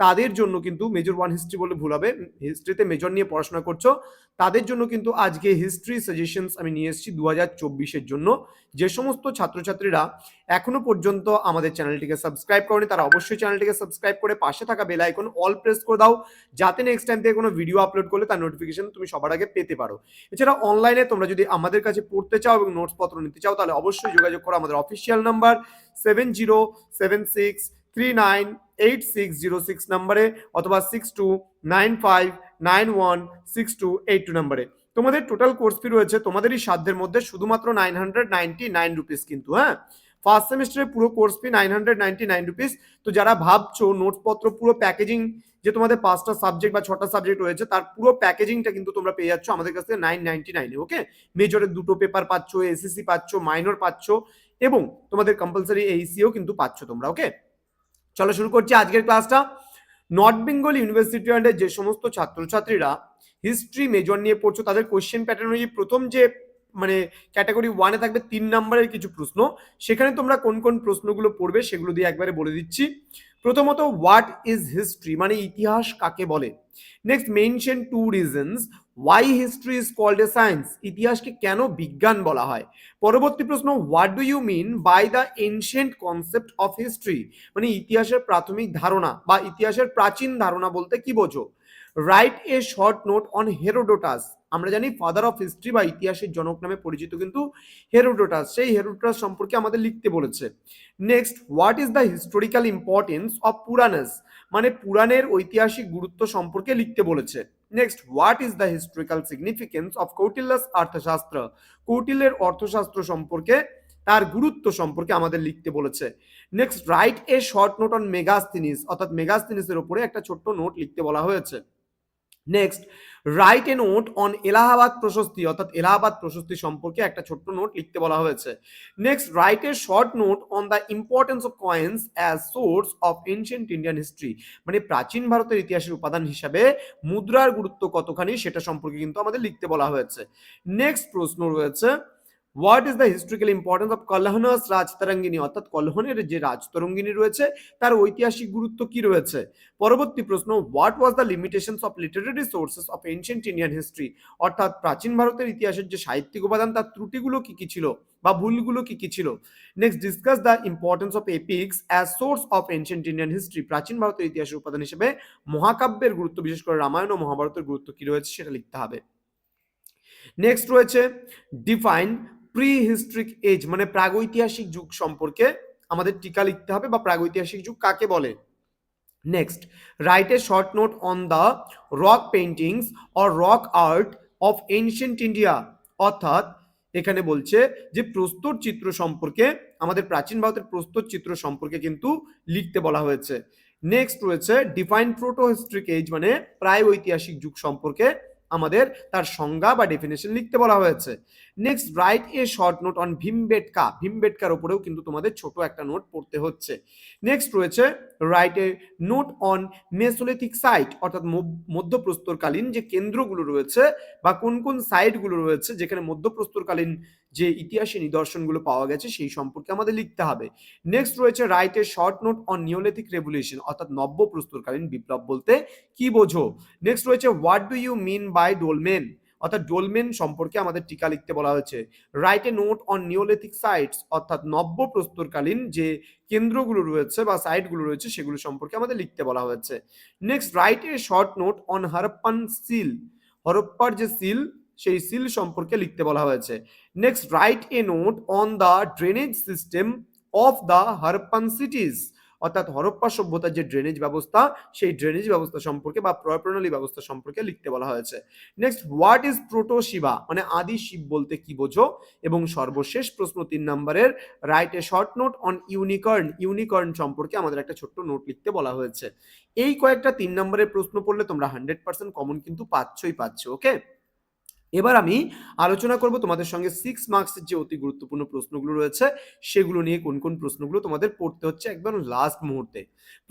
তাদের জন্য কিন্তু মেজর ওয়ান হিস্ট্রি বলে ভুল হবে। হিস্ট্রিতে মেজর নিয়ে পড়াশোনা করছ। তাদের জন্য কিন্তু আজকে হিস্ট্রি সাজেশনস আমি নিয়ে এসেছি দু হাজার চব্বিশের জন্য। যে সমস্ত ছাত্রছাত্রীরা এখনও পর্যন্ত আমাদের চ্যানেলটিকে সাবস্ক্রাইব করেনি, তারা অবশ্যই চ্যানেলটিকে সাবস্ক্রাইব করে পাশে থাকা বেল আইকন অল প্রেস করে দাও। যাতে নেক্সট টাইম থেকে কোনো ভিডিও আপলোড করলে তার নোটিফিকেশন তুমি সবার আগে পেতে পারো। এছাড়া অনলাইনে তোমরা যদি আমাদের কাছে পড়তে চাও এবং নোটস পত্র নিতে চাও, তাহলে অবশ্যই যোগাযোগ করো আমাদের official number seven zero seven six three nine eight six zero six নাম্বারে অথবা six two nine five nine one six two eight two নাম্বারে। তোমাদের টোটাল কোর্স ফি রয়েছে, তোমাদেরই সাধ্যের মধ্যে শুধুমাত্র nine hundred ninety nine rupees কিন্তু হ্যাঁ? ফার্স্ট সেমিস্টারের পুরো course fee nine hundred ninety nine rupees তো যারা ভাবছ নোটপত্র, পুরো প্যাকেজিং যে তোমাদের পাঁচটা সাবজেক্ট বা ছটা সাবজেক্ট রয়েছে, তার পুরো প্যাকেজিংটা কিন্তু তোমরা পেয়ে যাচ্ছ আমাদের কাছ নাইন নাইনটি নাইনে ওকে মেজরের দুটো পেপার পাচ্ছ এসএসসি পাচ্ছ মাইনর পাচ্ছ, এবং তোমাদের কম্পালসারি এইসিও কিন্তু পাচ্ছ তোমরা ওকে চলো শুরু করছি আজকের ক্লাসটা। নর্থ বেঙ্গল ইউনিভার্সিটি যে সমস্ত ছাত্রছাত্রীরা হিস্ট্রি মেজর নিয়ে পড়ছো, তাদের কোশ্চেন প্যাটার্ন অনুযায়ী প্রথম যে মানে ক্যাটাগরি ওয়ানে থাকবে তিন নম্বরের কিছু প্রশ্ন। সেখানে তোমরা কোন কোন প্রশ্নগুলো পড়বে সেগুলো দিয়ে একবারে বলে দিচ্ছি। প্রথমত হোয়াট ইজ হিস্ট্রি মানে ইতিহাস কাকে বলে? Next mention two reasons why history is called a science ইতিহাসকে কেন বিজ্ঞান বলা হয়? পরবর্তী প্রশ্ন what do you mean by the ancient concept of history মানে ইতিহাসের প্রাথমিক ধারণা বা ইতিহাসের প্রাচীন ধারণা বলতে কি বোঝো? Write a short note on Herodotus আমরা জানি ফাদার অফ হিস্ট্রি বা ইতিহাসের জনক নামে পরিচিত কিন্তু হেরোডোটাস সেই হেরোডোটাস সম্পর্কে আমাদের লিখতে বলেছে। Next what is the historical importance of Puranas মানে পুরাণের ঐতিহাসিক গুরুত্ব সম্পর্কে লিখতে বলেছে। Next what is the historical significance of Kautilya's Arthashastra? কৌটিল্যের Arthashastra সম্পর্কে, তার গুরুত্ব সম্পর্কে আমাদের লিখতে বলেছে। Next write a short note on Megasthenes অর্থাৎ মেগাস্তিনিসের উপরে একটা ছোট্ট নোট লিখতে বলা হয়েছে। Next write a note on Allahabad Prashasti অর্থাৎ এলাহাবাদ প্রশস্তি সম্পর্কে একটা ছোট্ট নোট লিখতে বলা হয়েছে। Next write a short note on the importance of coins as source of ancient Indian history মানে প্রাচীন ভারতের ইতিহাসের উপাদান হিসাবে মুদ্রার গুরুত্ব কতখানি সেটা সম্পর্কে কিন্তু আমাদের লিখতে বলা হয়েছে। নেক্সট প্রশ্ন রয়েছে what is the historical importance of Kalhana's Rajatarangini অর্থাৎ কলহনের যে রাজতরঙ্গিনী রয়েছে, তার ঐতিহাসিক গুরুত্ব কি রয়েছে? পরবর্তী প্রশ্ন what was the limitations of literary sources of ancient Indian history অর্থাৎ প্রাচীন ভারতের ইতিহাসের যে সাহিত্যিক উপাদান, তার ত্রুটিগুলো কি কি ছিল বা ভুলগুলো কি কি ছিল? Next discuss the importance of epics as source of ancient Indian history প্রাচীন ভারতের ইতিহাসের উপাদান হিসেবে মহাকাব্যের গুরুত্ব, বিশেষ করে রামায়ণ ও মহাভারতের গুরুত্ব কি রয়েছে সেটা লিখতে হবে। নেক্সট রয়েছে ডিফাইন প্রি হিস্ট্রিক এজ মানে প্রাগৈতিহাসিক যুগ সম্পর্কে আমাদের টিকা লিখতে হবে বা প্রাগৈতিহাসিক যুগ কাকে বলে? Next write a short note on the rock paintings or rock art of ancient India অর্থাৎ এখানে বলছে যে প্রস্তর চিত্র সম্পর্কে, আমাদের প্রাচীন ভারতের প্রস্তর চিত্র সম্পর্কে কিন্তু লিখতে বলা হয়েছে। নেক্সট রয়েছে ডিফাইন প্রোটো হিস্ট্রিক এজ মানে প্রায় ঐতিহাসিক যুগ সম্পর্কে আমাদের তার সংজ্ঞা বা ডেফিনেশন লিখতে বলা হয়েছে। Next write a short note on Bhimbetka ভীমবেটকার উপরেও কিন্তু তোমাদের ছোট একটা নোট পড়তে হচ্ছে। নেক্সট রয়েছে write a note on Mesolithic site অর্থাৎ মধ্যপ্রস্তরকালীন যে কেন্দ্রগুলো রয়েছে বা কোন কোন সাইটগুলো রয়েছে যেখানে মধ্যপ্রস্তরকালীন যে ইতিহাসে নিদর্শনগুলো পাওয়া গেছে সেই সম্পর্কে আমাদের লিখতে হবে। নেক্সট রয়েছে write a short note on Neolithic revolution অর্থাৎ নব্য প্রস্তরকালীন বিপ্লব বলতে কি বোঝো? নেক্সট রয়েছে what do you mean by dolmen অর্থাৎ ডোলমেন সম্পর্কে আমাদের টিকা লিখতে বলা হয়েছে। Write a note on Neolithic sites অর্থাৎ নব্য প্রস্তরকালীন যে কেন্দ্রগুলো রয়েছে বা সাইটগুলো রয়েছে, সেগুলো সম্পর্কে আমাদের লিখতে বলা হয়েছে। Next write a short note on Harappan seal হরপ্পার যে সিল সেই সিল সম্পর্কে লিখতে বলা হয়েছে। Next write a note on the drainage system of the Harappan cities অর্থাৎ হরপ্পা সভ্যতার যে ড্রেনেজ ব্যবস্থা, সেই ড্রেনেজ ব্যবস্থা সম্পর্কে বা প্রণালী ব্যবস্থা সম্পর্কে লিখতে বলা হয়েছে। Next what is proto Shiva মানে আদি শিব বলতে কি বোঝো? এবং সর্বশেষ প্রশ্ন তিন নম্বরের write a short note on unicorn unicorn সম্পর্কে আমাদের একটা ছোট্ট নোট লিখতে বলা হয়েছে। এই কয়েকটা তিন নম্বরের প্রশ্ন পড়লে তোমরা হান্ড্রেড পার্সেন্ট কমন কিন্তু পাচ্ছই পাচ্ছ ওকে এবার আমি আলোচনা করব তোমাদের সঙ্গে সিক্স মার্কসের যে অতি গুরুত্বপূর্ণ প্রশ্নগুলো রয়েছে, সেগুলো নিয়ে কোন কোন প্রশ্নগুলো তোমাদের পড়তে হচ্ছে একদম লাস্ট মুহূর্তে।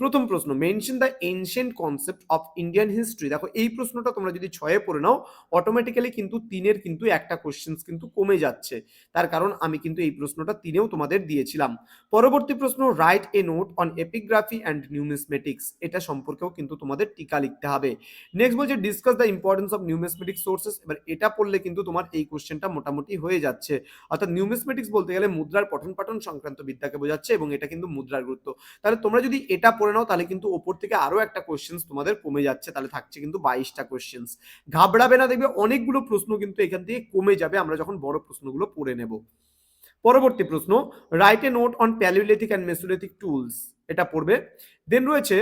প্রথম প্রশ্ন mention the ancient concept of Indian history দেখো, এই প্রশ্নটা তোমরা যদি ছয়ে পড়ে নাও অটোমেটিক্যালি কিন্তু তিনের কিন্তু একটা কোশ্চেন্স কিন্তু কমে যাচ্ছে। তার কারণ আমি কিন্তু এই প্রশ্নটা তিনেও তোমাদের দিয়েছিলাম। পরবর্তী প্রশ্ন write a note on epigraphy and numismatics এটা সম্পর্কেও কিন্তু তোমাদের টিকা লিখতে হবে। নেক্সট বলছে discuss the importance of numismatic sources এবার এটা পড়লে কিন্তু তোমার এই কোশ্চেনটা মোটামুটি হয়ে যাচ্ছে। অর্থাৎ নিউমিসমেটিক্স বলতে গেলে মুদ্রার পঠন পাঠন সংক্রান্ত বিদ্যাকে বোঝাচ্ছে এবং এটা কিন্তু মুদ্রার গুরুত্ব। তাহলে তোমরা যদি এটা পড়ে নাও, তাহলে কিন্তু ওপর থেকে আরও একটা কোশ্চেন্স তোমাদের কমে যাচ্ছে। তাহলে থাকছে কিন্তু বাইশটা কোশ্চেন্স ঘাবড়াবে না দেখবে, অনেকগুলো প্রশ্ন কিন্তু এখান থেকে কমে যাবে। আমরা যখন বড় প্রশ্নগুলো পড়ে নেব। পরবর্তী প্রশ্ন write a note on Palaeolithic and Mesolithic tools এটা পড়বে। দেন রয়েছে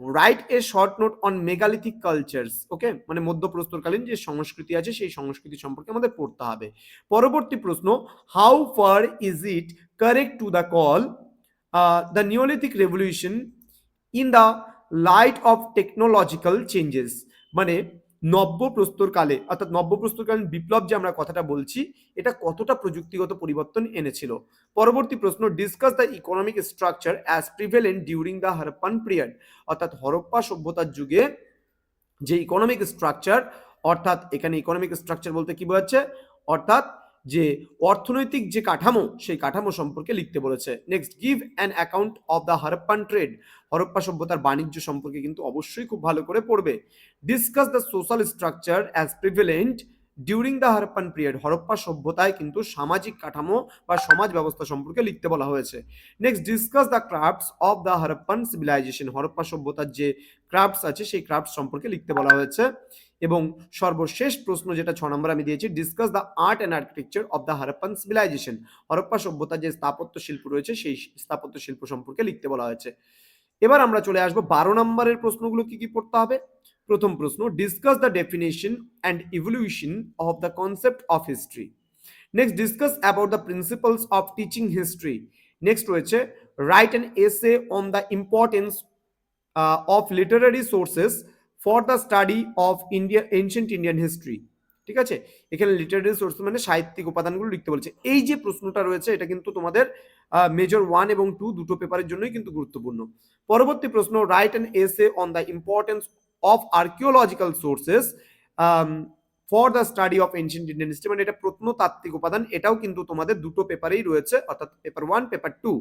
write a short note on megalithic cultures okay মানে মধ্যপ্রস্তরকালীন যে সংস্কৃতি আছে, সেই সংস্কৃতি সম্পর্কে আমাদের পড়তে হবে। পরবর্তী প্রশ্ন how far is it correct to the call the Neolithic revolution in the light of technological changes মানে নব্য প্রস্তরকালে অর্থাৎ নব্য প্রস্তরকালীন বিপ্লব যে আমরা কথাটা বলছি, এটা কতটা প্রযুক্তিগত পরিবর্তন এনেছিল? পরবর্তী প্রশ্ন discuss the economic structure as prevalent during the Harappan period অর্থাৎ হরপ্পা সভ্যতার যুগে যে ইকোনমিক স্ট্রাকচার অর্থাৎ এখানে ইকোনমিক স্ট্রাকচার বলতে কি বোঝাচ্ছে? অর্থাৎ যে অর্থনৈতিক যে কাঠামো, সেই কাঠামো সম্পর্কে লিখতে বলেছে। Next give an account of the Harappan trade Harappa সভ্যতার বাণিজ্য সম্পর্কে কিন্তু অবশ্যই খুব ভালো করে পড়বে। Discuss the social structure as prevalent during the Harappan period Harappa সভ্যতায় কিন্তু সামাজিক কাঠামো বা সমাজ ব্যবস্থা সম্পর্কে লিখতে বলা হয়েছে। Next discuss the crafts of the Harappan civilisation Harappa সভ্যতার যে ক্রাফটস আছে, সেই ক্রাফটস সম্পর্কে লিখতে বলা হয়েছে। এবং সর্বশেষ প্রশ্ন যেটা ছ নম্বর আমি দিয়েছি discuss the art and architecture of the Harappan civilisation Harappa সভ্যতার যে স্থাপত্য শিল্প রয়েছে, সেই স্থাপত্য শিল্প সম্পর্কে লিখতে বলা হয়েছে। এবার আমরা চলে আসব বারো নম্বরের প্রশ্নগুলো কি কি পড়তে হবে? প্রথম প্রশ্ন discuss the definition and evolution of the concept of history next discuss about the principles of teaching history next রয়েছে write an essay on the importance of literary sources for the study of India ancient Indian history ঠিক আছে? এখানে Literary source মানে সাহিত্যিক উপাদানগুলো লিখতে বলছে। এই যে প্রশ্নটা রয়েছে, এটা কিন্তু তোমাদের মেজর ওয়ান এবং টু দুটো পেপারের জন্যই কিন্তু গুরুত্বপূর্ণ। পরবর্তী প্রশ্ন write and essay on the importance of archaeological sources for the study of ancient Indian history মানে এটা প্রত্নতাত্ত্বিক উপাদান, এটাও কিন্তু তোমাদের দুটো পেপারেই রয়েছে, অর্থাৎ পেপার ওয়ান পেপার টু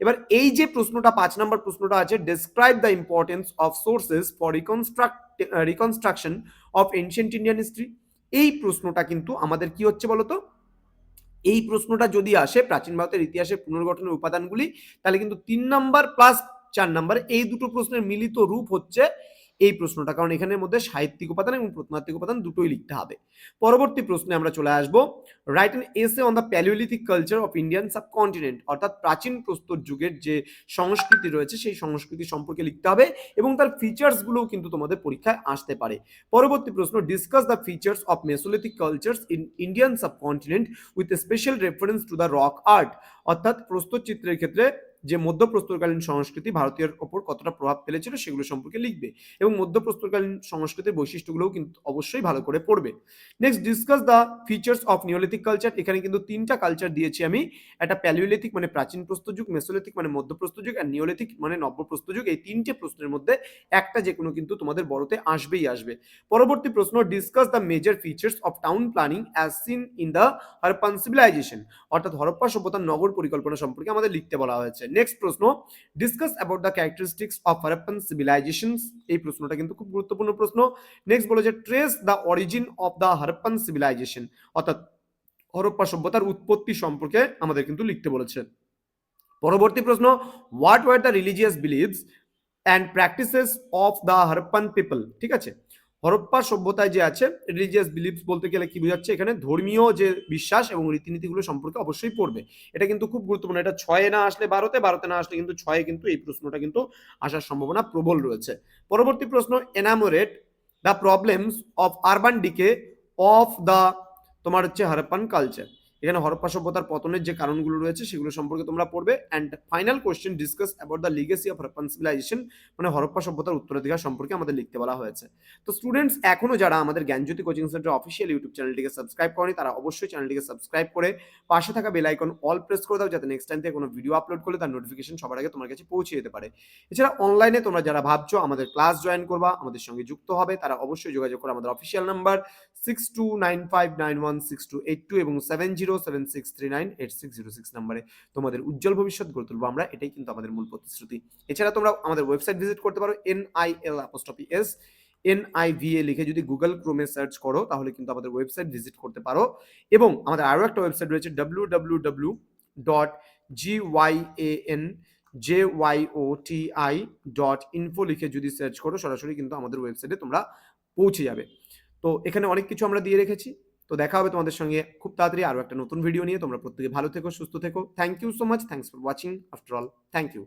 এবার এই যে প্রশ্নটা, পাঁচ নম্বর প্রশ্নটা আছে describe the importance of sources for reconstruct reconstruction of ancient Indian history এই প্রশ্নটা কিন্তু আমাদের কি হচ্ছে বলতো? এই প্রশ্নটা যদি আসে প্রাচীন ভারতের ইতিহাসের পুনর্গঠনের উপাদানগুলি, তাহলে কিন্তু তিন নাম্বার প্লাস চার নাম্বার, এই দুটো প্রশ্নের মিলিত রূপ হচ্ছে এই প্রশ্নটা। কারণ এখানের মধ্যে সাহিত্যিক উপাদান এবং প্রত্নতাত্ত্বিক উপাদান দুটোই লিখতে হবে। পরবর্তী প্রশ্নে আমরা চলে আসব। Write an essay on the Palaeolithic culture of Indian subcontinent অর্থাৎ প্রাচীন প্রস্তর যুগের যে সংস্কৃতি রয়েছে, সেই সংস্কৃতি সম্পর্কে লিখতে হবে এবং তার ফিচার্সগুলোও কিন্তু তোমাদের পরীক্ষায় আসতে পারে। পরবর্তী প্রশ্ন discuss the features of Mesolithic cultures in Indian subcontinent with special reference to the rock art অর্থাৎ প্রস্তর চিত্রের ক্ষেত্রে যে মধ্যপ্রস্তরকালীন সংস্কৃতি ভারতীয়ের ওপর কতটা প্রভাব ফেলেছিল সেগুলো সম্পর্কে লিখবে এবং মধ্যপ্রস্তরকালীন সংস্কৃতির বৈশিষ্ট্যগুলোও কিন্তু অবশ্যই ভালো করে পড়বে। Next discuss the features of Neolithic culture এখানে কিন্তু তিনটা কালচার দিয়েছি আমি। একটা প্যালিওলিথিক মানে প্রাচীন প্রস্তর যুগ মেসোলিথিক মানে মধ্যপ্রস্তর যুগ, আর নিওলিথিক মানে নব্যপ্রস্তর যুগ। এই তিনটে প্রশ্নের মধ্যে একটা যে কোনো কিন্তু তোমাদের বড়তে আসবেই আসবে। পরবর্তী প্রশ্ন discuss the major features of town planning as seen in the Harappan civilisation অর্থাৎ হরপ্পা সভ্যতার নগর পরিকল্পনা সম্পর্কে আমাদের লিখতে বলা হয়েছে। নেক্সট প্রশ্ন discuss about the characteristics of Harappan civilisations এই প্রশ্নটা কিন্তু খুব গুরুত্বপূর্ণ প্রশ্ন। নেক্সট বলেছে trace the origin of the Harappan civilisation অর্থাৎ হরপ্পা সভ্যতার উৎপত্তি সম্পর্কে আমাদের কিন্তু লিখতে বলেছে। পরবর্তী প্রশ্ন what were the religious beliefs and practices of the Harappan people ঠিক আছে? হরপ্পা সভ্যতায় যে আছে রিলিজিয়াস বিলিভস বলতে গেলে কি বোঝাচ্ছে? এখানে ধর্মীয় যে বিশ্বাস এবং রীতিনীতিগুলো সম্পর্কে অবশ্যই পড়বে। এটা কিন্তু খুব গুরুত্বপূর্ণ। এটা ছয়ে না আসলে বারোতে বারোতে না আসলে কিন্তু ছয়ে কিন্তু এই প্রশ্নটা কিন্তু আসার সম্ভাবনা প্রবল রয়েছে। পরবর্তী প্রশ্ন enumerate the problems of urban decay of the তোমার হচ্ছে হরপ্পান কালচার এখানে হরপ্পা সভ্যতার পতনের যে কারণগুলো রয়েছে, সেগুলো সম্পর্কে তোমরা পড়বে। And final question discuss about the legacy of Harappan civilisation মানে হরপ্পা সভ্যতার উত্তরাধিকার সম্পর্কে আমাদের লিখতে বলা হয়েছে। তো স্টুডেন্টস এখনও যারা আমাদের Gyanjyoti coaching centre official YouTube চ্যানেলটিকে সাবস্ক্রাইব করেনি, তারা অবশ্যই চ্যানেলটিকে সাবস্ক্রাইব করে পাশে থাকা বেল আইকন অল প্রেস করে দাও, যাতে নেক্সট টাইম থেকে কোনো ভিডিও আপলোড করলে তার নোটিফিকেশন সবার আগে তোমার কাছে পৌঁছে যেতে পারে। এছাড়া অনলাইনে তোমরা যারা ভাবছ আমাদের ক্লাস জয়েন করবা, আমাদের সঙ্গে যুক্ত হবে, তারা অবশ্যই যোগাযোগ করো আমাদের official number six two nine five nine one six two eight two এবং seven zero seven six three nine eight six zero six নাম্বারে তোমাদের উজ্জ্বল ভবিষ্যৎ গড়ে তুলবো আমরা। এটাই কিন্তু আমাদের মূল প্রতিশ্রুতি। এছাড়া তোমরা আমাদের ওয়েবসাইট ভিজিট করতে পারো N I L apostrophe S A লিখে যদি গুগল ক্রোমে সার্চ করো, তাহলে কিন্তু আমাদের ওয়েবসাইট ভিজিট করতে পারো। এবং আমাদের আরও একটা ওয়েবসাইট রয়েছে W W W dot G Y A N J Y O T I dot info লিখে যদি সার্চ করো, সরাসরি কিন্তু আমাদের ওয়েবসাইটে তোমরা পৌঁছে যাবে। তো এখানে অনেক কিছু আমরা দিয়ে রেখেছি। তো দেখা হবে তোমাদের সঙ্গে খুব তাড়াতাড়ি আরও একটা নতুন ভিডিও নিয়ে। তোমরা প্রত্যেকে ভালো থেকো, সুস্থ থেকো। Thank you so much thanks for watching after all thank you